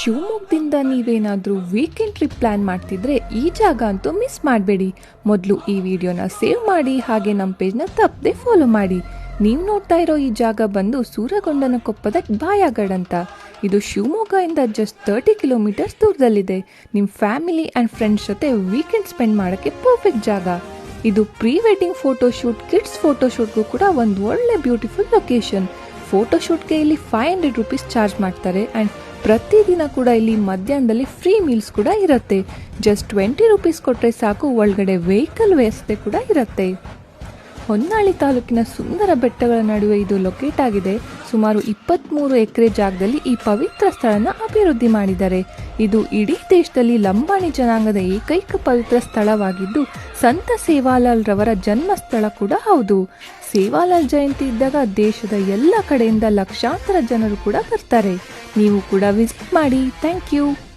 ಶಿವಮೊಗ್ಗದಿಂದ ನೀವೇನಾದರೂ weekend trip plan ಮಾಡ್ತಿದ್ರೆ ಈ ಜಾಗ ಅಂತೂ ಮಿಸ್ ಮಾಡಬೇಡಿ. ಮೊದಲು ಈ ವಿಡಿಯೋನ ಸೇವ್ ಮಾಡಿ, ಹಾಗೆ ನಮ್ಮ ಪೇಜ್ನ ತಪ್ಪದೆ ಫಾಲೋ ಮಾಡಿ. ನೀವು ನೋಡ್ತಾ ಇರೋ ಈ ಜಾಗ ಬಂದು ಸೂರಗೊಂಡನ ಕೊಪ್ಪದ ಬಾಯಾಗಡ್ ಅಂತ. ಇದು ಶಿವಮೊಗ್ಗದಿಂದ ಜಸ್ಟ್ ತರ್ಟಿ ಕಿಲೋಮೀಟರ್ಸ್ ದೂರದಲ್ಲಿದೆ. ನಿಮ್ಮ ಫ್ಯಾಮಿಲಿ ಆ್ಯಂಡ್ ಫ್ರೆಂಡ್ಸ್ ಜೊತೆ ವೀಕೆಂಡ್ ಸ್ಪೆಂಡ್ ಮಾಡೋಕ್ಕೆ ಪರ್ಫೆಕ್ಟ್ ಜಾಗ. ಇದು ಪ್ರೀ ವೆಡ್ಡಿಂಗ್ ಫೋಟೋಶೂಟ್ ಕಿಡ್ಸ್ ಫೋಟೋಶೂಟ್ಗೂ ಕೂಡ ಒಂದು ಒಳ್ಳೆ ಬ್ಯೂಟಿಫುಲ್ ಲೊಕೇಶನ್ ಫೋಟೋಶೂಟ್ಗೆ ಇಲ್ಲಿ ಫೈವ್ ಹಂಡ್ರೆಡ್ ರುಪೀಸ್ ಚಾರ್ಜ್ ಮಾಡ್ತಾರೆ ಆ್ಯಂಡ್ ಪ್ರತಿದಿನ ಕೂಡ ಇಲ್ಲಿ ಮಧ್ಯಾಹ್ನದಲ್ಲಿ ಫ್ರೀ ಮೀಲ್ಸ್ ಕೂಡ ಇರುತ್ತೆ. ಜಸ್ಟ್ ಟ್ವೆಂಟಿ ರುಪೀಸ್ ಕೊಟ್ಟರೆ ಸಾಕು, ಒಳಗಡೆ ವೆಹಿಕಲ್ ವ್ಯವಸ್ಥೆ ಕೂಡ ಇರುತ್ತೆ. ಹೊನ್ನಾಳಿ ತಾಲೂಕಿನ ಸುಂದರ ಬೆಟ್ಟಗಳ ನಡುವೆ ಇದು ಲೊಕೇಟ್ ಆಗಿದೆ. ಸುಮಾರು ಇಪ್ಪತ್ತ್ಮೂರು ಎಕರೆ ಜಾಗದಲ್ಲಿ ಈ ಪವಿತ್ರ ಸ್ಥಳನ ಅಭಿವೃದ್ಧಿ ಮಾಡಿದ್ದಾರೆ ಇದು ಇಡೀ ದೇಶದಲ್ಲಿ ಲಂಬಾಣಿ ಜನಾಂಗದ ಏಕೈಕ ಪವಿತ್ರ ಸ್ಥಳವಾಗಿದ್ದು ಸಂತ ಸೇವಾಲಾಲ್ ರವರ ಜನ್ಮಸ್ಥಳ ಕೂಡ ಹೌದು. ಸೇವಾಲಾಲ್ ಜಯಂತಿ ಇದ್ದಾಗ ದೇಶದ ಎಲ್ಲ ಕಡೆಯಿಂದ ಲಕ್ಷಾಂತರ ಜನರು ಕೂಡ ಬರ್ತಾರೆ. ನೀವು ಕೂಡ ವಿಸಿಟ್ ಮಾಡಿ. Thank you